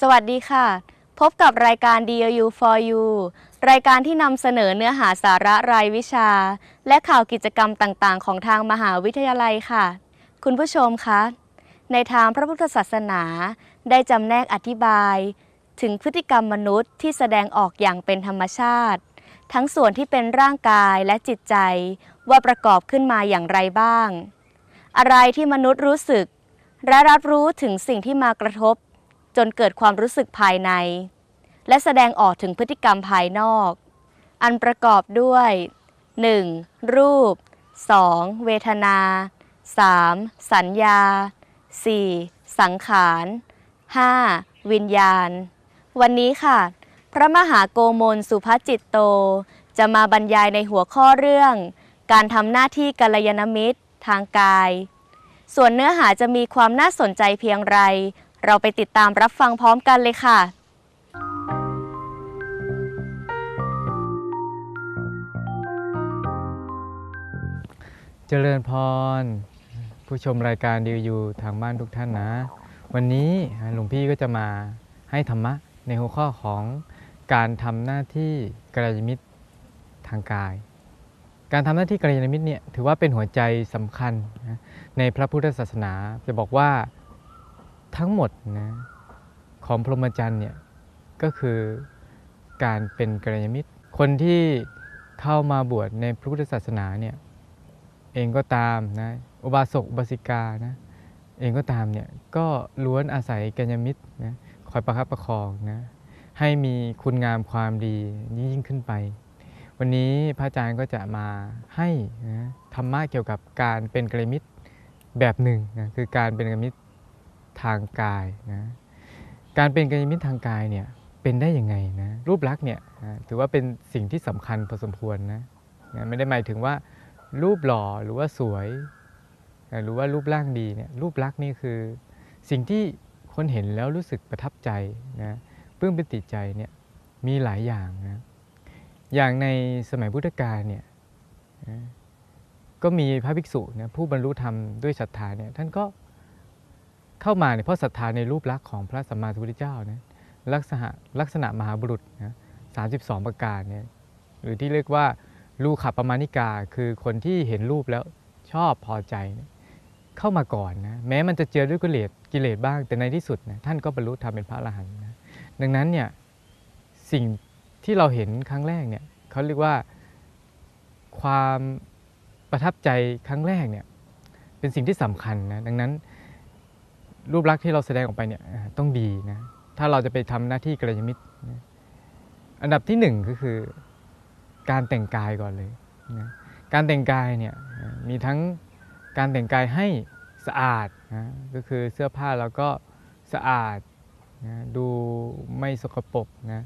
สวัสดีค่ะ พบกับรายการ DOU for You รายการที่นำเสนอเนื้อหาสาระรายวิชา และข่าวกิจกรรมต่างๆ ของทางมหาวิทยาลัยค่ะ คุณผู้ชมคะ ในทางพระพุทธศาสนา ได้จำแนกอธิบาย ถึงพฤติกรรมมนุษย์ที่แสดงออกอย่างเป็นธรรมชาติ ทั้งส่วนที่เป็นร่างกายและจิตใจ ว่าประกอบขึ้นมาอย่างไรบ้าง อะไรที่มนุษย์รู้สึก และรับรู้ถึงสิ่งที่มากระทบ จนเกิดความรู้สึกภายใน และแสดงออกถึงพฤติกรรมภายนอก อันประกอบด้วย 1. รูป 2. เวทนา 3. สัญญา 4. สังขาร 5. วิญญาณ วันนี้ค่ะ พระมหาโกมลสุภจิตโต จะมาบรรยายในหัวข้อเรื่อง การทำหน้าที่กัลยาณมิตร ทางกาย ส่วนเนื้อหาจะมีความน่าสนใจเพียงไร เราไปติดตามรับฟังพร้อมกันเลยค่ะเจริญพร ผู้ชมรายการดีอยู่ทางบ้านทุกท่านนะ วันนี้หลวงพี่ก็จะมาให้ธรรมะในหัวข้อของการทำหน้าที่กัลยมิตรทางกาย การทำหน้าที่กัลยมิตรเนี่ยถือว่าเป็นหัวใจสำคัญนะในพระพุทธศาสนาจะบอกว่า ทั้งหมดนะของพรหมจรรย์เนี่ยก็คือการเป็นกัลยาณมิตร คนที่เข้ามาบวชในพระพุทธศาสนาเนี่ยเองก็ตามนะอุบาสกอุบาสิกานะเองก็ตามเนี่ยก็ล้วนอาศัยกัญญามิตรนะคอยประคับประคองนะให้มีคุณงามความดียิ่งยิ่งขึ้นไป วันนี้พระอาจารย์ก็จะมาให้นะธรรมะเกี่ยวกับการเป็นกัลยาณมิตรแบบหนึ่งนะคือการเป็นกัลยาณมิตร ทางกายนะการเป็นกัลยาณมิตรทางกายเนี่ยเป็นได้ยังไงนะรูปลักษณ์เนี่ยถือว่าเป็นสิ่งที่สำคัญพอสมควรนะไม่ได้หมายถึงว่ารูปหล่อหรือว่าสวย หรือว่ารูปร่างดีเนี่ยรูปลักษณ์นี่คือ สิ่งที่คนเห็นแล้วรู้สึกประทับใจนะปลื้มปิติใจเนี่ยมีหลายอย่างนะอย่างในสมัยพุทธกาลเนี่ยก็มีพระภิกษุนะผู้บรรลุธรรมด้วยศรัทธาเนี่ยท่านก็ เข้ามาเนี่ยเพราะศรัทธาในรูปลักษณ์ของพระสัมมาสัมพุทธเจ้านะลักษณะลักษณะมหาบุรุษนะ32ประการเนี่ยหรือที่เรียกว่าลูกขับประมาณิกา คือคนที่เห็นรูปแล้วชอบพอใจเเข้ามาก่อนนะแม้มันจะเจอด้วยกิเลสกิเลสบ้าง แต่ในที่สุดนะท่านก็บรรลุธรรมเป็นพระอรหันต์นะดังนั้นเนี่ยสิ่งที่เราเห็นครั้งแรกเนี่ยเขาเรียกว่าความประทับใจครั้งแรกเนี่ยเป็นสิ่งที่สำคัญนะดังนั้น รูปลักษณ์ที่เราแสดงออกไปเนี่ยต้องดีนะถ้าเราจะไปทำหน้าที่กัลยมิตรนะอันดับที่หนึ่งก็คือการแต่งกายก่อนเลยนะการแต่งกายเนี่ยมีทั้งการแต่งกายให้สะอาดนะก็คือเสื้อผ้าเราก็สะอาดนะดูไม่สกปรกนะ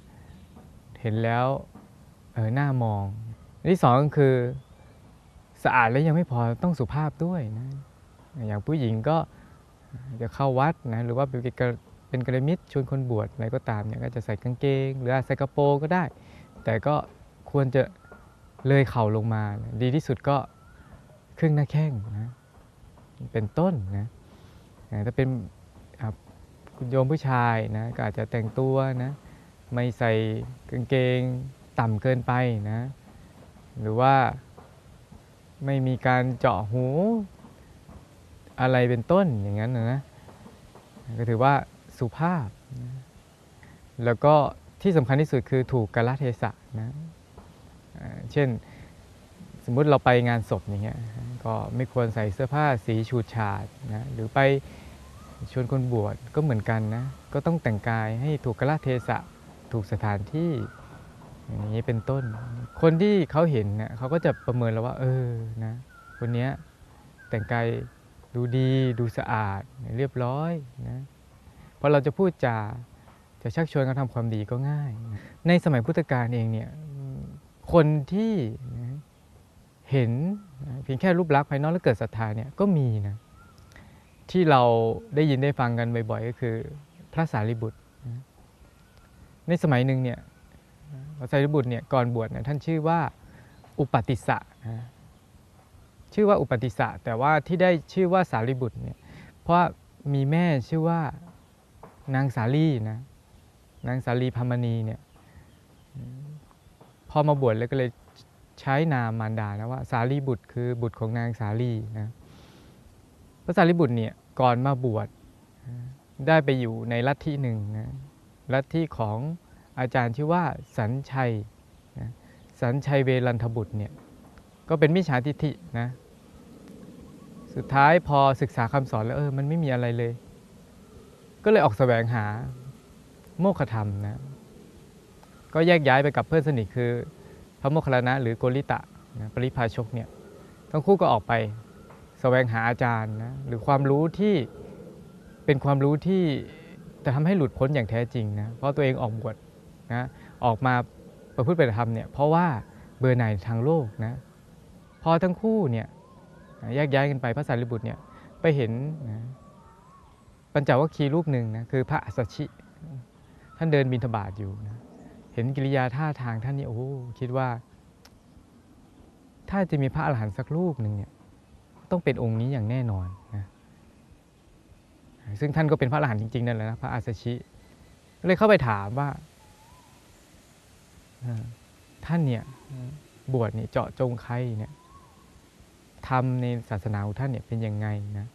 เห็นแล้วเออหน้ามองอันที่สองก็คือสะอาดแล้วยังไม่พอต้องสุภาพด้วยนะอย่างผู้หญิงก็ จะเข้าวัดนะหรือว่าเป็นกระเป็นกระมิตรชวนคนบวชอะไรก็ตามเนี่ยก็จะใส่กางเกง หรืออาจใส่กระโปรงก็ได้ แต่ก็ควรจะเลยเข่าลงมา ดีที่สุดก็ครึ่งหน้าแข้งนะเป็นต้นนะถ้าเป็นคุณโยมผู้ชายนะก็อาจจะแต่งตัวนะไม่ใส่กางเกงต่ำเกินไปนะหรือว่าไม่มีการเจาะหู อะไรเป็นต้นอย่างนั้นนะก็ถือว่าสุภาพนะแล้วก็ที่สำคัญที่สุดคือถูกกาลเทศะนะเช่นสมมุติเราไปงานศพอย่างเงี้ยก็ไม่ควรใส่เสื้อผ้าสีฉูดฉาดนะหรือไปชวนคนบวชก็เหมือนกันนะก็ต้องแต่งกายให้ถูกกาลเทศะถูกสถานที่อย่างนี้เป็นต้น คนที่เขาเห็นเนี่ยเขาก็จะประเมินแล้วว่า เออนะคนนี้แต่งกาย ดูดีดูสะอาดเรียบร้อยนะพอเราจะพูดจาจะชักชวนเขาทำความดีก็ง่าย ในสมัยพุทธกาลเองเนี่ยคนที่เห็นเพียงแค่รูปลักษณ์ภายนอกแล้วเกิดศรัทธาเนี่ยก็มีนะที่เราได้ยินได้ฟังกันบ่อยๆ ก็คือพระสารีบุตร ในสมัยหนึ่งเนี่ยพระสารีบุตรเนี่ยก่อนบวชเนี่ยท่านชื่อว่าอุปติสสะนะ ชื่อว่าอุปติสสะแต่ว่าที่ได้ชื่อว่าสารีบุตรเนี่ยเพราะมีแม่ชื่อว่านางสาลีนะนางสาลีพมณีเนี่ยพอมาบวชแล้วก็เลยใช้นามมารดานะว่าสารีบุตรคือบุตรของนางสาลีนะพระสารีบุตรเนี่ยก่อนมาบวชได้ไปอยู่ในลัทธิหนึ่งนะลัทธิของอาจารย์ชื่อว่าสัญชัยนะสัญชัยเวรันทบุตรเนี่ยก็เป็นมิจฉาทิฏฐินะ สุดท้ายพอศึกษาคำสอนแล้วเออมันไม่มีอะไรเลย ก็เลยออกแสวงหาโมฆะธรรมนะก็แยกย้ายไปกับเพื่อนสนิทคือ พระโมคคัลลานะหรือโกริตะนะปริพาชกเนี่ยทั้งคู่ก็ออกไปแสวงหาอาจารย์นะหรือความรู้ที่เป็นความรู้ที่จะทำให้หลุดพ้นอย่างแท้จริงนะเพราะตัวเองออกบวชนะออกมาประพฤติปฏิธรรมเนี่ยเพราะว่าเบื่อหน่ายทางโลกนะพอทั้งคู่เนี่ย แยกย้ายกันไปพระสารีบุตรเนี่ยไปเห็นนะปัญจวัคคีย์รูปหนึ่งนะคือพระอัสสชิ ท่านเดินบิณฑบาตอยู่นะเห็นกิริยาท่าทางท่านนี่โอ้คิดว่า ถ้าจะมีพระอรหันต์สักรูปหนึ่งเนี่ยต้องเป็นองค์นี้อย่างแน่นอนนะซึ่งท่านก็เป็นพระอรหันต์จริงๆนั่นแหละนะพระอาสชิเลยเข้าไปถามว่าท่านเนี่ยบวชเนี่ยเจาะจงใครเนี่ย ทำในศาสนาของท่านเนี่ยเป็นยังไงนะ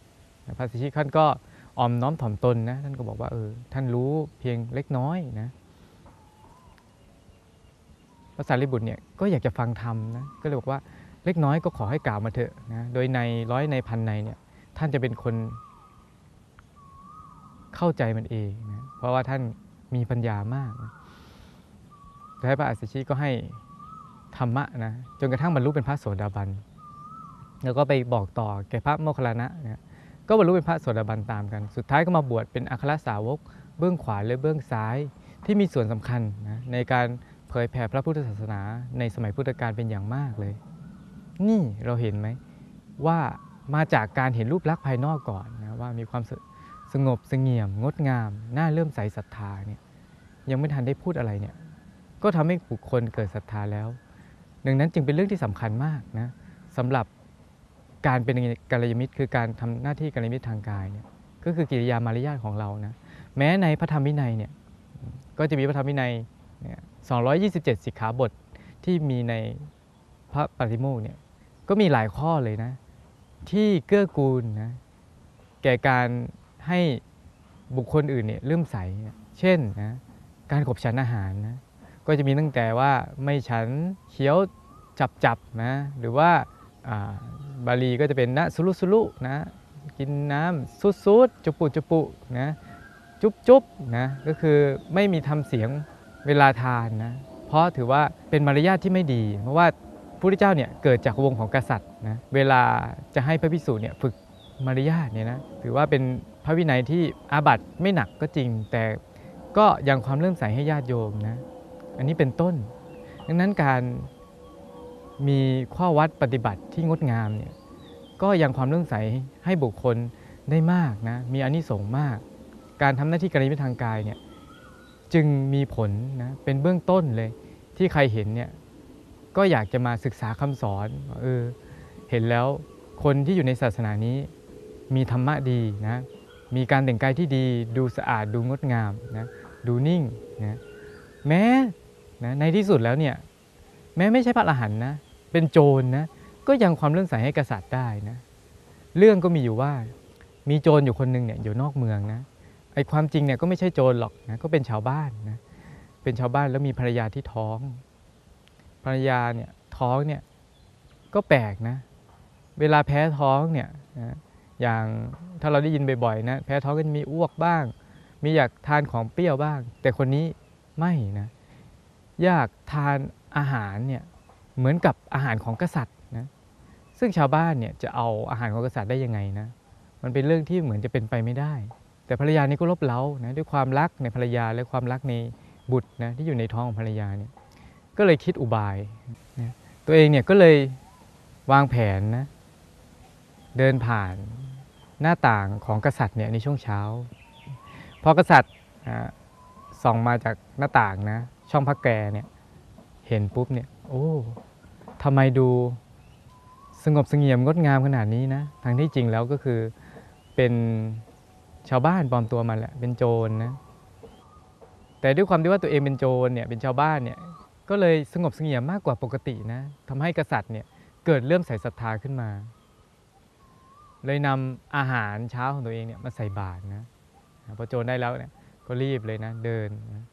พระอาสชิท่านก็ออมน้อมถ่อมตนนะท่านก็บอกว่าเออท่านรู้เพียงเล็กน้อยนะพระสารีบุตรเนี่ยก็อยากจะฟังธรรมนะก็เลยบอกว่าเล็กน้อยก็ขอให้กล่าวมาเถอะนะโดยในร้อยในพันในเนี่ยท่านจะเป็นคนเข้าใจมันเองนะเพราะว่าท่านมีปัญญามากนะท้ายพระอัสสชิก็ให้ธรรมะนะจนกระทั่งบรรลุเป็นพระโสดาบัน แล้วก็ไปบอกต่อแก่พระโมคคัลลานะนะก็บรรลุเป็นพระโสดาบันตามกัน สุดท้ายก็มาบวชเป็นอัครสาวก เบื้องขวาและเบื้องซ้ายที่มีส่วนสำคัญนะในการเผยแผ่พระพุทธศาสนาในสมัยพุทธกาลเป็นอย่างมากเลย นี่เราเห็นไหมว่ามาจากการเห็นรูปลักษณ์ภายนอกก่อนนะว่ามีความสสงบสงี่ยม งดงามน่าเริ่มใสศรัทธาเนี่ยยังไม่ทันได้พูดอะไรเนี่ยก็ทำให้บุคคลเกิดศรัทธาแล้ว ดังนั้นจึงเป็นเรื่องที่สำคัญมากนะสำหรับ การเป็นกัลยาณมิตรคือการทำหน้าที่กัลยาณมิตรทางกายเนี่ยก็คือกิริยามารยาทของเรานะแม้ในพระธรรมวินัยเนี่ยก็จะมีพระธรรมวินัยเนี่ย227 สิกขาบทที่มีในพระปฏิโมกเนี่ยก็มีหลายข้อเลยนะ ที่เกื้อกูลนะแก่การให้บุคคลอื่นเนี่ยเลื่มใส เช่นนะการขบฉันอาหารนะก็จะมีตั้งแต่ว่าไม่ฉันเคี้ยวจับจับนะหรือว่า บาลีก็จะเป็นนะสุรุสุรุนะกินน้ำซุดซุดจุปุจุปุนะจุบจุบนะก็คือไม่มีทำเสียงเวลาทานนะเพราะถือว่าเป็นมารยาทที่ไม่ดี เพราะว่าพระพุทธเจ้าเนี่ยเกิดจากวงของกษัตริย์นะเวลาจะให้พระภิกษุเนี่ยฝึกมารยาทเนี่ยนะถือว่าเป็นพระวินัยที่อาบัติไม่หนักก็จริง แต่ก็ยังความเริ่อมใสให้ญาติโยมนะอันนี้เป็นต้น ดังนั้นการ มีข้อวัดปฏิบัติที่งดงามเนี่ยก็ยังความเริ่อมใสให้บุคคลได้มากนะมีอานิสงส์มาก การทำหน้าที่กรยมิตรทางกายเนี่ยจึงมีผลนะเป็นเบื้องต้นเลยที่ใครเห็นเนี่ยก็อยากจะมาศึกษาคำสอนเออเห็นแล้วคนที่อยู่ในศาสนานี้มีธรรมะดีนะมีการแต่งกายที่ดีดูสะอาดดูงดงามนะดูนิ่งนะแม้นะในที่สุดแล้วเนี่ย แม้ไม่ใช่พระอรหันต์นะ เป็นโจรนะ ก็ยังความเลื่อมใสให้กษัตริย์ได้นะ เรื่องก็มีอยู่ว่า มีโจรอยู่คนหนึ่งเนี่ยอยู่นอกเมืองนะ ไอ้ความจริงเนี่ยก็ไม่ใช่โจรหรอกนะ ก็เป็นชาวบ้านนะ เป็นชาวบ้านแล้วมีภรรยาที่ท้อง ภรรยาเนี่ยท้องเนี่ยก็แปลกนะ เวลาแพ้ท้องเนี่ยนะอย่างถ้าเราได้ยินบ่อยๆนะ แพ้ท้องก็จะมีอ้วกบ้าง มีอยากทานของเปรี้ยวบ้าง แต่คนนี้ไม่นะ อยากทาน อาหารเนี่ยเหมือนกับอาหารของกษัตริย์นะซึ่งชาวบ้านเนี่ยจะเอาอาหารของกษัตริย์ได้ยังไงนะมันเป็นเรื่องที่เหมือนจะเป็นไปไม่ได้ แต่ภรรยานี่ก็ลบเล้านะด้วยความรักในภรรยาและความรักในบุตรนะที่อยู่ในท้องของภรรยาเนี่ยก็เลยคิดอุบายนะตัวเองเนี่ยก็เลยวางแผนนะเดินผ่านหน้าต่างของกษัตริย์เนี่ยในช่วงเช้า พอกษัตริย์ส่องมาจากหน้าต่างนะช่องพักแกเนี่ย ห็นปุ๊บเนี่ย โอ้ทำไมดูสงบสงี่ยมงดงามขนาดนี้นะทางที่จริงแล้วก็คือเป็นชาวบ้านปลอมตัวมาแหละเป็นโจรนะแต่ด้วยความที่ว่าตัวเองเป็นโจรเนี่ยเป็นชาวบ้านเนี่ยก็เลยสงบสงี่ยมมากกว่าปกตินะทำให้กษัตริย์เนี่ยเกิดเริ่อมใส่ศรัทธาขึ้นมา เลยนำอาหารเช้าของตัวเองเนี่ยมาใส่บาตรนะพอโจรได้แล้วเนี่ยก็รีบเลยนะเดินนะ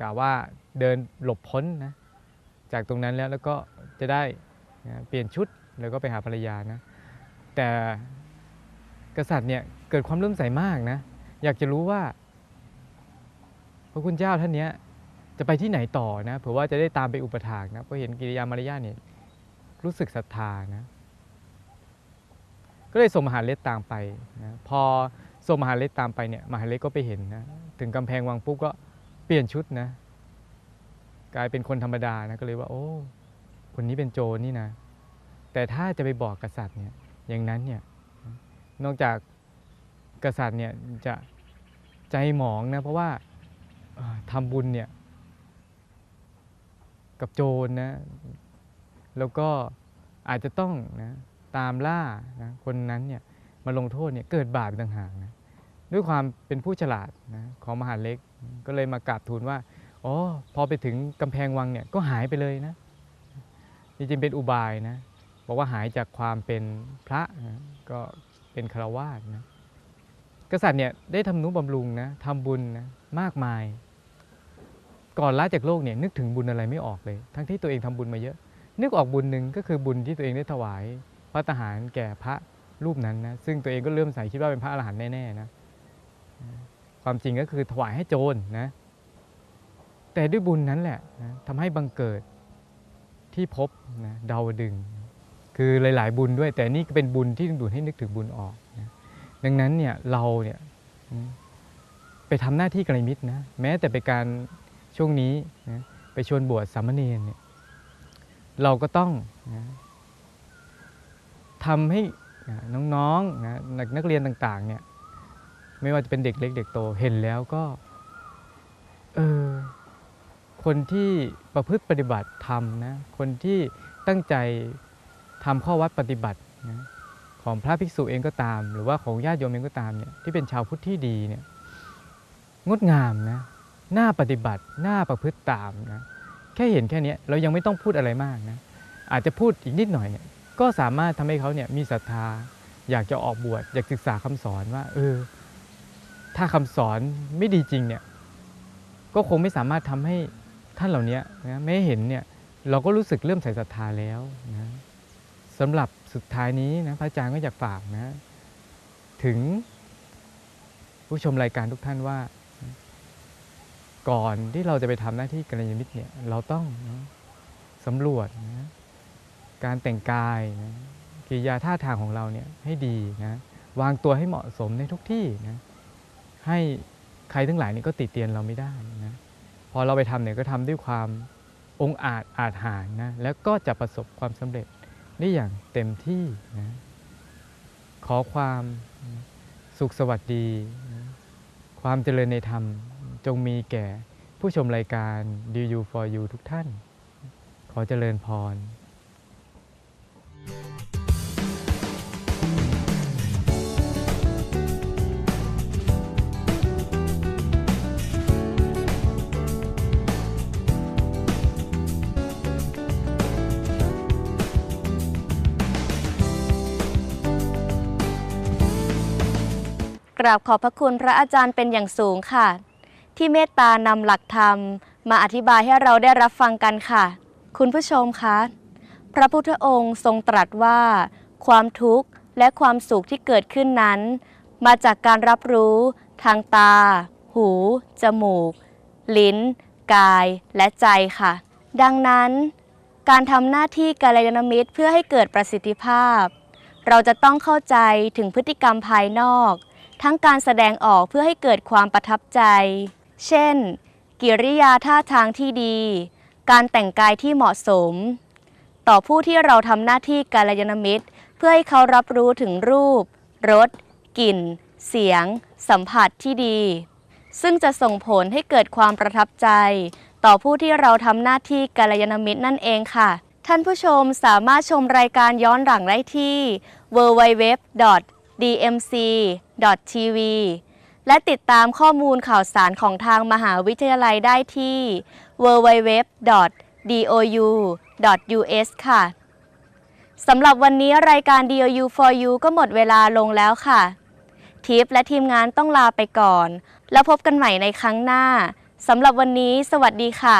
กล่าวว่าเดินหลบพ้นนะจากตรงนั้นแล้วแล้วก็จะได้นะเปลี่ยนชุดแล้วก็ไปหาภรรยานะแต่กษัตริย์เนี่ยเกิดความเริ่อมใสมากนะอยากจะรู้ว่า พระคุณเจ้าท่านเนี้ยจะไปที่ไหนต่อนะเผื่อว่าจะได้ตามไปอุปถากนะเพราะเห็นกิริยามารยาทเนี่ยรู้สึกศรัทธานะก็เลยส่งมหาเล็กตามไปนะพอส่งมหาเล็กตามไปเนี่ยมหาเล็กก็ไปเห็นนะถึงกำแพงวังปุ๊บก็ เปลี่ยนชุดนะ กลายเป็นคนธรรมดานะก็เลยว่า โอ้ คนนี้เป็นโจรนี่นะ แต่ถ้าจะไปบอกกษัตริย์เนี่ยอย่างนั้นเนี่ยนอกจากกษัตริย์เนี่ยจะใจหมองนะเพราะว่าเอ่อทำบุญเนี่ยกับโจรนะ แล้วก็อาจจะต้องนะตามล่านะคนนั้นเนี่ยมาลงโทษเนี่ยเกิดบาปต่างหากนะด้วยความเป็นผู้ฉลาดนะของมหาเล็ก ก็เลยมากราบทูลว่าอ๋อพอไปถึงกำแพงวังเนี่ยก็หายไปเลยนะจริงๆเป็นอุบายนะบอกว่าหายจากความเป็นพระนะก็เป็นคารวาสนะกษัตริย์เนี่ยได้ทำนุบำรุงนะทำบุญนะมากมาย ก่อนละจากโลกเนี่ยนึกถึงบุญอะไรไม่ออกเลย ทั้งที่ตัวเองทำบุญมาเยอะ นึกออกบุญหนึ่งก็คือบุญที่ตัวเองได้ถวาย พระทหารแก่พระรูปนั้นนะซึ่งตัวเองก็เริ่มใส่คิดว่าเป็นพระอรหันต์แน่ๆนะ ความจริงก็คือถวายให้โจรนะแต่ด้วยบุญนั้นแหละนะทำให้บังเกิดที่พบนะดาวดึง คือหลาย ๆ บุญด้วย แต่นี่ก็เป็นบุญที่ดึงดูดให้นึกถึงบุญออกนะดังนั้นเนี่ยเราเนี่ยไปทำหน้าที่กัลมิตรนะแม้แต่ไปการช่วงนี้นะไปชวนบวชสามเณรเนี่ยเราก็ต้องนะทำให้น้องๆนะนักนักเรียนต่าง ๆ เนี่ย ไม่ว่าจะเป็นเด็กเล็กเด็กโตเห็นแล้วก็เออคนที่ประพฤติปฏิบัติธรรมนะคนที่ตั้งใจทำข้อวัดปฏิบัตินะของพระภิกษุเองก็ตาม หรือว่าของญาติโยมเองก็ตามเนี่ยที่เป็นชาวพุทธที่ดีเนี่ยงดงามนะน่าปฏิบัติน่าประพฤติตามนะแค่เห็นแค่นี้เรายังไม่ต้องพูดอะไรมากนะอาจจะพูดอีกนิดหน่อยเนี่ยก็สามารถทำให้เขาเนี่ยมีศรัทธา อยากจะออกบวชอยากศึกษาคำสอนว่าเออ ถ้าคำสอนไม่ดีจริงเนี่ยก็คงไม่สามารถทำให้ท่านเหล่านี้นะไม่เห็นเนี่ยเราก็รู้สึกเริ่มใส่ศรัทธาแล้วนะสำหรับสุดท้ายนี้นะพระอาจารย์ก็อยากฝากนะถึงผู้ชมรายการทุกท่านว่า ก่อนที่เราจะไปทำหน้าที่กัลยาณมิตรเนี่ยเราต้องนะสำรวจนะการแต่งกายนะกิริยาท่าทางของเราเนี่ยให้ดีนะวางตัวให้เหมาะสมในทุกที่นะ ให้ใครทั้งหลายนี่ก็ติเตียนเราไม่ได้นะพอเราไปทำเนี่ยก็ทำด้วยความองอาจอาจหารนะแล้วก็จะประสบความสำเร็จได้อย่างเต็มที่นะขอความสุขสวัสดี ความเจริญในธรรมจงมีแก่ผู้ชมรายการ Do You for You ทุกท่าน ขอเจริญพร กราบขอบพระคุณพระอาจารย์เป็นอย่างสูงค่ะ ที่เมตตานำหลักธรรม มาอธิบายให้เราได้รับฟังกันค่ะ คุณผู้ชมคะพระพุทธองค์ทรงตรัสว่า ความทุกข์และความสุขที่เกิดขึ้นนั้น มาจากการรับรู้ทางตา หู จมูก ลิ้น กาย และใจค่ะ ดังนั้น การทำหน้าที่กัลยาณมิตรเพื่อให้เกิดประสิทธิภาพ เราจะต้องเข้าใจถึงพฤติกรรมภายนอก ทั้งการแสดงออกเพื่อให้เกิดความประทับใจ เช่น กิริยาท่าทางที่ดี การแต่งกายที่เหมาะสม ต่อผู้ที่เราทำหน้าที่กาลยนมิตร เพื่อให้เขารับรู้ถึงรูป รส กลิ่น เสียง สัมผัสที่ดี ซึ่งจะส่งผลให้เกิดความประทับใจ ต่อผู้ที่เราทำหน้าที่กาลยนมิตรนั่นเองค่ะท่านผู้ชมสามารถชมรายการย้อนหลังได้ที่ www. DMC.TV และติดตามข้อมูลข่าวสารของทางมหาวิทยาลัยได้ที่ www.dou.us ค่ะ สำหรับวันนี้รายการ DOU for You ก็หมดเวลาลงแล้วค่ะ ทิปและทีมงานต้องลาไปก่อน แล้วพบกันใหม่ในครั้งหน้า สำหรับวันนี้ สวัสดีค่ะ